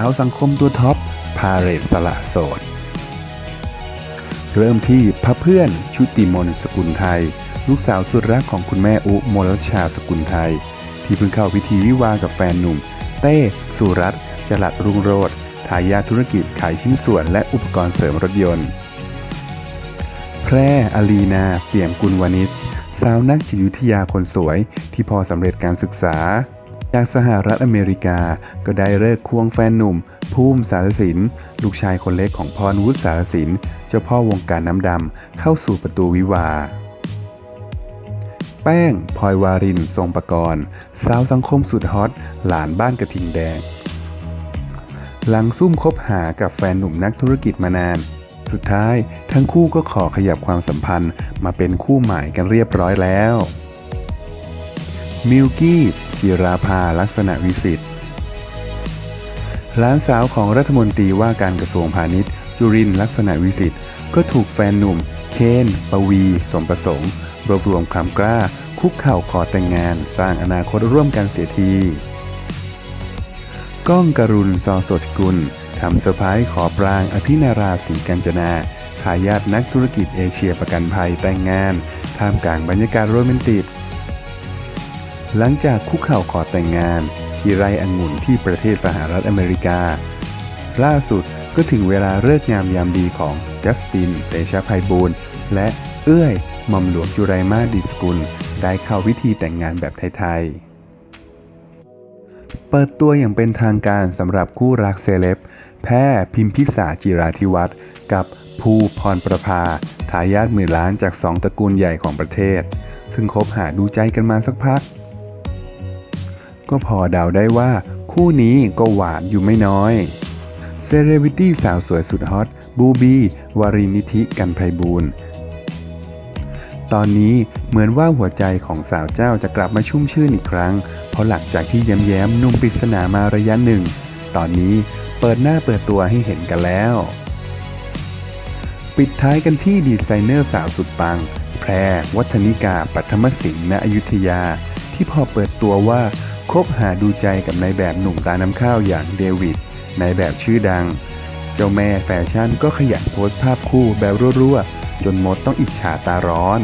าวสังคมตัวท็อป พาเรตสละโสด เริ่มที่พระเพื่อนชุติมนสกุลไทย ลูกสาวสุดรักของคุณแม่อุมลชาสกุลไทย ที่เพิ่งเข้าพิธีวิวากับแฟนหนุ่ม เต้ สุรัตน์จรัสรุ่งโรจน์ทายาธุรกิจขายชิ้นส่วนและอุปกรณ์เสริมรถยนต์ แพร่อลีนา เปี่ยมกุลวณิชสาวนักจิตวิทยาคนสวยที่พอสำเร็จการศึกษา จากสหรัฐอเมริกาก็ได้เลิกควงแฟนหนุ่ม ภูมิสารสิน ลูกชายคนเล็กของพรวุฒิสารสิน เจ้าพ่อวงการน้ำดำเข้าสู่ประตูวิวา แป้งพลอยวารินทรงประกรณ์สาวสังคมสุดฮอต หลานบ้านกระทิงแดง หลังซุ่มคบหากับแฟนหนุ่มนักธุรกิจมานาน สุดท้ายทั้งคู่ก็ขอขยับความสัมพันธ์มาเป็นคู่หมายกันเรียบร้อยแล้วมิลกี้ จิราภาลักษณะวิสิทธิ์หลานสาวของรัฐมนตรีว่าการกระทรวงพาณิชย์ จุรินลักษณะวิสิทธิ์ก็ถูกแฟนหนุ่ม เคนปวี สมประสงค์ รวบรวมความกล้า คุกเข่าขอแต่งงาน สร้างอนาคตร่วมกันเสียทีก้องกรุณซอสดกุลทำเซอร์ไพรส์ขอปรางอภินาราศรีกัญจนาทายาทนักธุรกิจเอเชียประกันภัยแต่งงาน ท่ามกลางบรรยากาศโรแมนติก หลังจากคุกเข่าขอแต่งงาน ที่ไร่องุ่นที่ประเทศสหรัฐอเมริกา ล่าสุดก็ถึงเวลาเลิกงามยามดีของจัสตินเตชะภัยบูลและเอื้อยหม่อมหลวงจุไรมาดิสกุล ได้เข้าวิธีแต่งงานแบบไทยๆ เปิดตัวอย่างเป็นทางการสำหรับคู่รักเซเลบแพร่พิมพิสาจิราธิวัฒน์กับภูพรประภา ทายาทหมื่นล้านจากสองตระกูลใหญ่ของประเทศ ซึ่งคบหาดูใจกันมาสักพัก ก็พอเดาได้ว่าคู่นี้ก็หวานอยู่ไม่น้อยเซเลบริตี้สาวสวยสุดฮอตบูบี วารินิธิกันไพบูลตอนนี้เหมือนว่าหัวใจของสาวเจ้าจะกลับมาชุ่มชื่นอีกครั้ง เพราะหลังจากที่แย้มๆหนุ่มปริศนามาระยะหนึ่ง ตอนนี้เปิดหน้าเปิดตัวให้เห็นกันแล้ว ปิดท้ายกันที่ดีไซเนอร์สาวสุดปัง แพร วัฒนิกาปัทมสิงห์ณอยุธยา ที่พอเปิดตัวว่า บหาดูใจกับนายแบบหนุ่มตาน้ำข้าวอย่างเดวิดนายแบบชื่อดัง เจ้าแม่แฟชั่นก็ขยันโพสต์ภาพคู่แบบรัวๆ จนมดต้องอิจฉาตาร้อน